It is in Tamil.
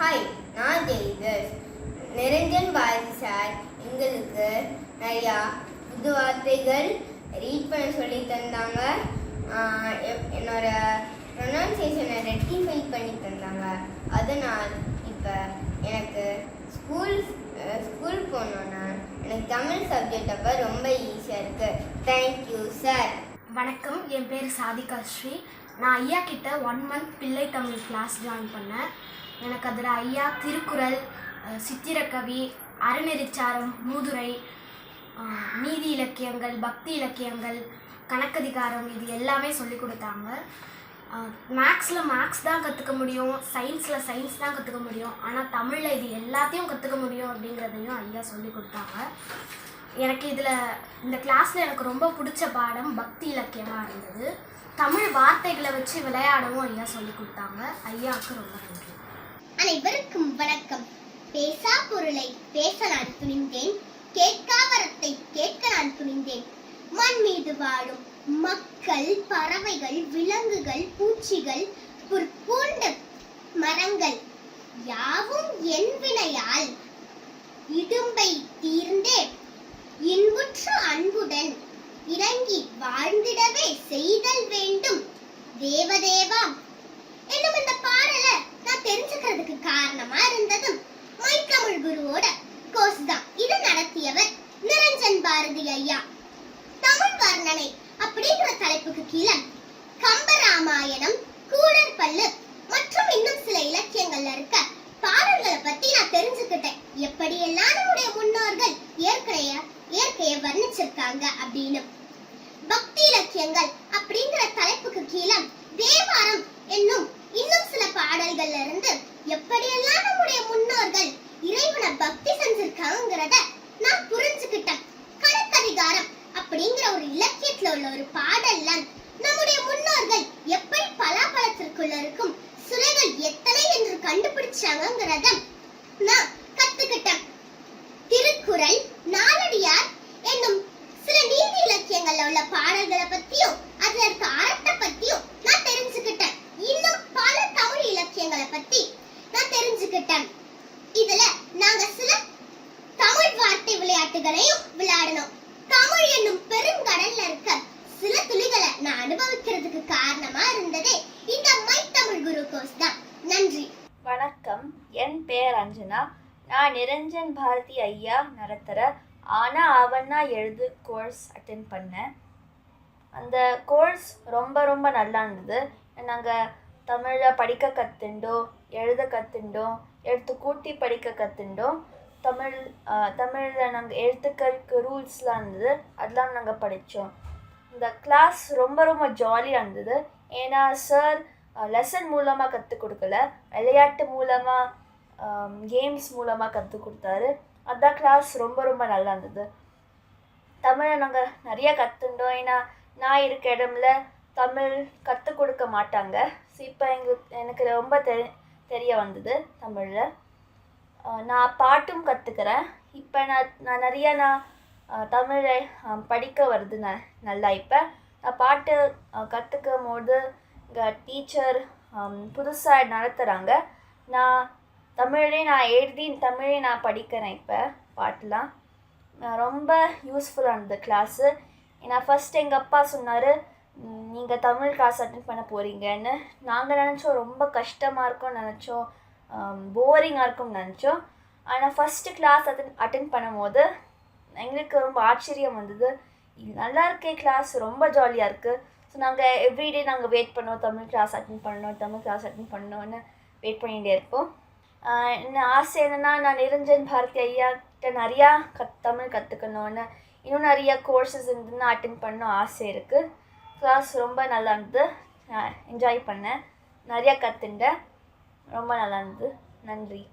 ஹாய் நான் ஜெய்தஸ் நிரஞ்சன் பாரதி சார் எங்களுக்கு நிறையா புது வார்த்தைகள் ரீட் பண்ண சொல்லி தந்தாங்க. என்னோட ப்ரொனன்சியேஷனை ரெக்டிஃபை பண்ணி தந்தாங்க. அதனால் இப்போ எனக்கு ஸ்கூல் ஸ்கூல் போனோன்னா எனக்கு தமிழ் சப்ஜெக்ட் அப்போ ரொம்ப ஈஸியாக இருக்குது தேங்க்யூ சார் வணக்கம் என் பேர் சாதிகா ஸ்ரீ. நான் ஐயா கிட்ட ஒன் மந்த் பிள்ளை தமிழ் கிளாஸ் ஜாயின் பண்ணேன். எனக்கு அதில் ஐயா திருக்குறள் சித்திரக்கவி அறநெறிச்சாரம் மூதுரை நீதி இலக்கியங்கள் பக்தி இலக்கியங்கள் கணக்கதிகாரம் இது எல்லாமே சொல்லி கொடுத்தாங்க. மேக்ஸில் மேக்ஸ் தான் கற்றுக்க முடியும் சயின்ஸில் சயின்ஸ் தான் கற்றுக்க முடியும் ஆனால் தமிழில் இது எல்லாத்தையும் கற்றுக்க முடியும் அப்படிங்கிறதையும் ஐயா சொல்லி கொடுத்தாங்க. எனக்கு இதில் இந்த கிளாஸில் எனக்கு ரொம்ப பிடிச்ச பாடம் பக்தி இலக்கியமாக இருந்தது. தமிழ் வார்த்தைகளை வச்சு விளையாடவும் ஐயா சொல்லி கொடுத்தாங்க. ஐயாவுக்கு ரொம்ப நன்றி. வணக்கம். பேசா பொருளை பேச நான் துணிந்தேன் கேட்காவரத்தை கேட்க நான் துணிந்தேன். மண் மீது வாழும் மக்கள் பறவைகள் விலங்குகள் பூச்சிகள் புற்பூண்ட மரங்கள் யாவும் என் அதற்கு தலைப்புக்கு கம்பராமாயணம் கூடர் பல்லு மற்றும் இன்னும் சில இலக்கியங்கள்ல இருக்க பாடல்களை பத்தி நான் தெரிஞ்சுக்கிட்டேன். எப்படியெல்லாம் நம்முடைய முன்னோர்கள் இயற்கைய இயற்கைய வர்ணிச்சிருக்காங்க அப்படின்னு. பக்தி இலக்கியங்கள் அப்படிங்கிற தலைப்புக்கு கீழே தேவாரம் என்னும் இன்னும் சில பாடல்கள்ல இருந்து எப்படியெல்லாம் நம்முடைய முன்னோர்கள் இறைவனை பக்தி செஞ்சிருக்காங்கிறத நான் புரிஞ்சுக்கிட்டேன். கணக்கதிகாரம் அப்படிங்கிற ஒரு இலக்கியத்துல உள்ள ஒரு பாடல்ல நம்முடைய முன்னோர்கள் எப்படி பலாப்பழத்திற்குள்ள இருக்கும் சுலைகள் எத்தனை என்று கண்டுபிடிச்சாங்கிறத நான் கத்துக்கிட்டேன். திருக்குறள் நாலடியார் என்னும் சில நீதி இலக்கியங்கள்ல உள்ள பாடல்களை பத்தியும் அதுல இருக்க அறத்தை பத்தியும் நான் தெரிஞ்சுக்கிட்டேன். இன்னும் பல தமிழ் இலக்கியங்களை பத்தி நான் தெரிஞ்சுக்கிட்டேன். இதுல நாங்க சில தமிழ் வார்த்தை விளையாட்டுகளையும் விளையாடணும். தமிழ் என்னும் பெருங்கடல்ல இருக்க சில துளிகளை நான் அனுபவிக்கிறதுக்கு காரணமா இருந்ததே இந்த மை தமிழ் குரு கோர்ஸ் தான். நன்றி. வணக்கம். என் பெயர் அஞ்சனா. நான் நிரஞ்சன் பாரதி ஐயா நடத்துகிற ஆனா ஆவண்ணா எழுது கோர்ஸ் அட்டென்ட் பண்ணேன். அந்த கோர்ஸ் ரொம்ப ரொம்ப நல்லா இருந்தது. நாங்கள் தமிழை படிக்க கற்றுண்டோம் எழுத கற்றுண்டோம் எடுத்து கூட்டி படிக்க கற்றுண்டோம் தமிழ் தமிழில் நாங்கள் எழுத்துக்களுக்கு ரூல்ஸ்லாம் இருந்தது. அதெல்லாம் நாங்கள் படித்தோம் இந்த கிளாஸ் ரொம்ப ரொம்ப ஜாலியாக இருந்தது. ஏன்னா சார் லெசன் மூலமாக கற்றுக் கொடுக்கல. விளையாட்டு மூலமாக கேம்ஸ் மூலமாக கற்றுக் கொடுத்தாரு. அதான் கிளாஸ் ரொம்ப ரொம்ப நல்லா இருந்தது. தமிழை நாங்கள் நிறைய கற்றுண்டோம் ஏன்னா நான் இருக்க இடம்ல தமிழ் கற்றுக் கொடுக்க மாட்டாங்க. ஸோ இப்போ எங்களுக்கு எனக்கு ரொம்ப தெரி தெரிய வந்தது தமிழில். நான் பாட்டும் கற்றுக்கிறேன் இப்போ நான் நான் நிறையா நான் தமிழை படிக்க வருது ந நல்லா இப்போ. நான் பாட்டு கற்றுக்கும் போது இங்கே டீச்சர் புதுசாக நடத்துகிறாங்க நான் தமிழே நான் எழுதி தமிழே நான் படிக்கிறேன் இப்போ பாட்டெலாம். ரொம்ப யூஸ்ஃபுல்லாக இருந்தது கிளாஸு ஏன்னா ஃபஸ்ட் எங்கள் அப்பா சொன்னார் நீங்கள் தமிழ் கிளாஸ் அட்டன் பண்ண போகிறீங்கன்னு நாங்கள் நினச்சோம் ரொம்ப கஷ்டமாக இருக்கும்னு நினச்சோம். Um, போரிங்காக இருக்கும்னு நினச்சோம். ஆனால் ஃபஸ்ட்டு கிளாஸ் அட்டன் அட்டன் பண்ணும்போது எங்களுக்கு ரொம்ப ஆச்சரியம் வந்தது. நல்லா இருக்கே கிளாஸ் ரொம்ப ஜாலியாக இருக்குது ஸோ நாங்கள் எவ்ரிடே நாங்கள் வெயிட் பண்ணோம் தமிழ் கிளாஸ் அட்டன் பண்ணோம் தமிழ் கிளாஸ் அட்டன் பண்ணணும்னு வெயிட் பண்ணிகிட்டே இருப்போம். என்ன ஆசை என்னென்னா நான் நிரஞ்சன் பாரதி ஐயா கிட்ட நிறையா கத் தமிழ் கற்றுக்கணும்னு இன்னும் நிறையா கோர்சஸ் இருந்துன்னு அட்டென்ட் பண்ணணும் ஆசை இருக்குது கிளாஸ் ரொம்ப நல்லா இருந்தது. என்ஜாய் பண்ணேன். நிறையா கற்றுண்டேன் ரொம்ப நல்லா இருந்தது. நன்றி.